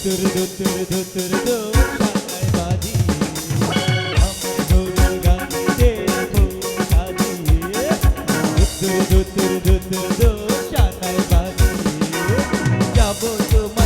ধুতুর ধুতুর ধুতুর দোলায় বাজি আমার ঢোল গাইতে ফুল যাব তোমার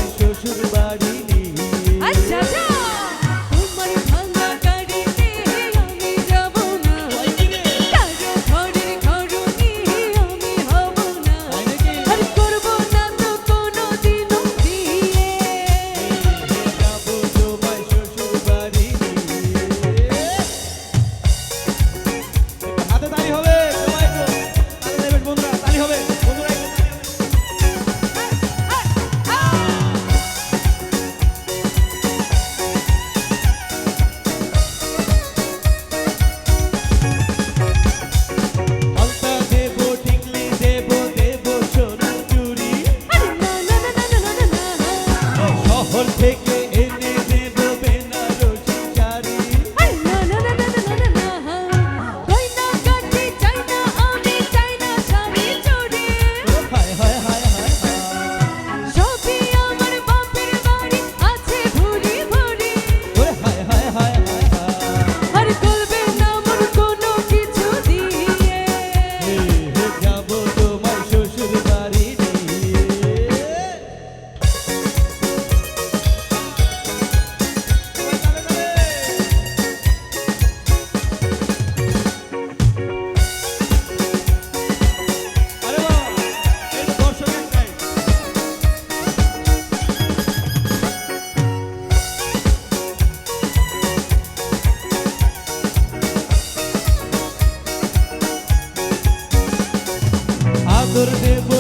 dor.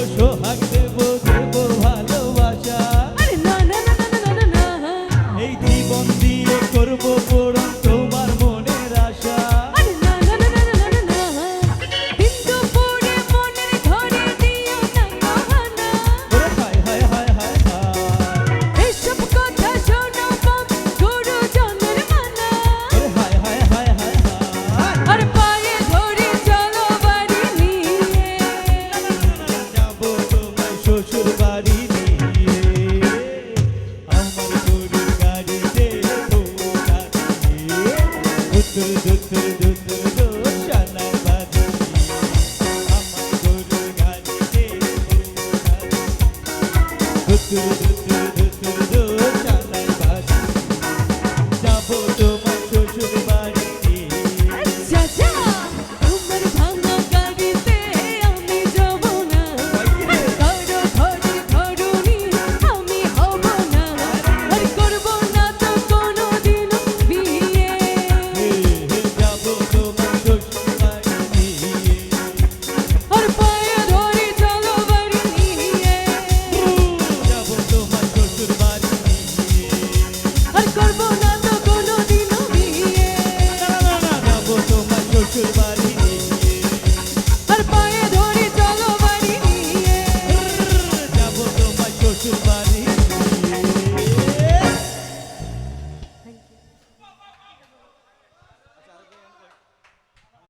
you.